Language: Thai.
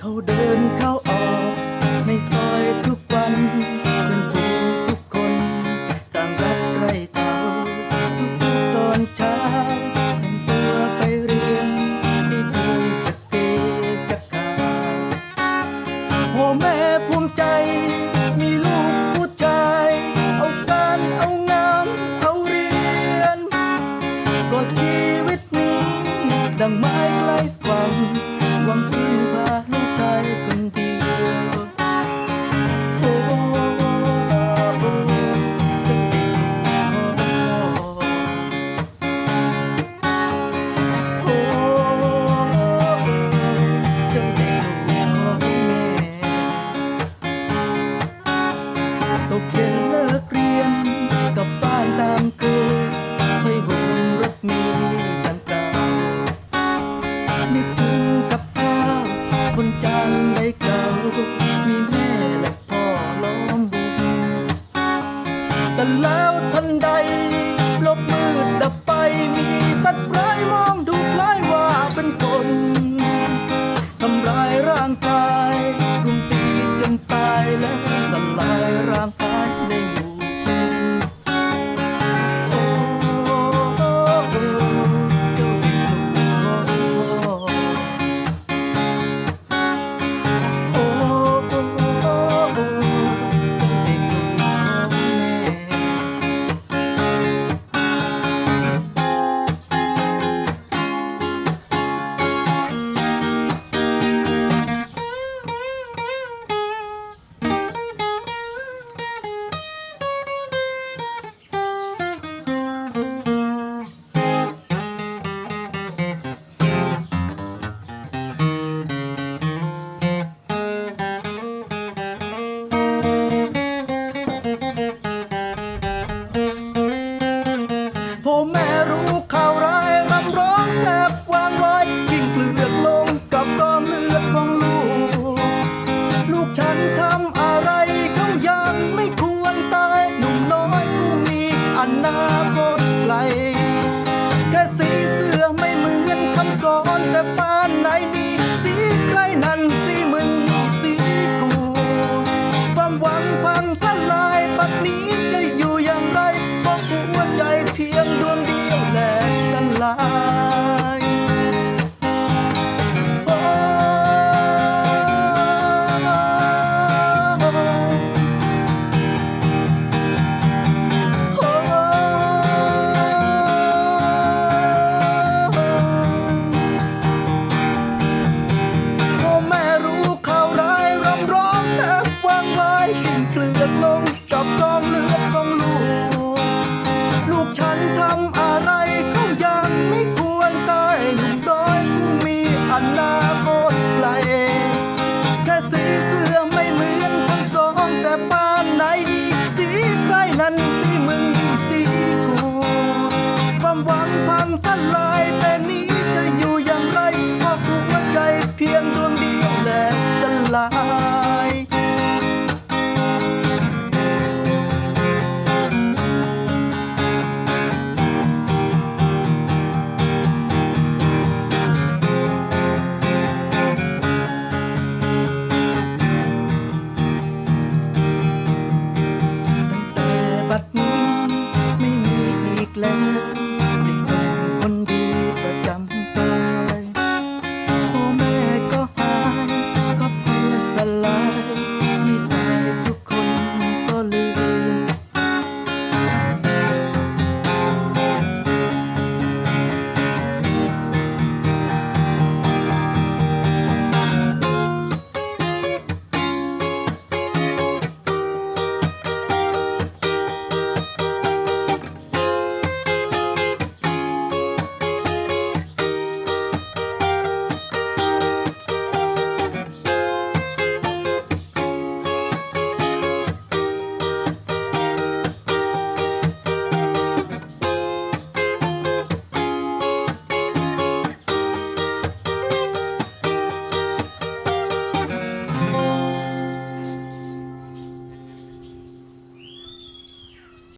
เขาเดินเข้าออกในซอยทุกวันเพื่นฝูงทุกคนตามรักใครเขาทุกตอนเช้า บเดินเลิกเรียนกลับบ้านตามเกิดไม่บนรถเมล์ต่างๆไม่คุ้มกับข้าวบนจานใบเก่า ฉันทำอะไรก็ยังไม่ควรตายหนุ่มน้อยผู้มีอนาคตไกลแค่สีเสื้อไม่เหมือนคำสอนแต่ปานไหนดีสีใครนั้นสีมึงสีกู ความหวังพังทลายปักนี้ ทลายแต่นี้จะอยู่อย่างไรก็ผูกหัวใจเพียงดวงเดียวแหละสลายแต่บัดนี้ไม่มีอีกแล้ว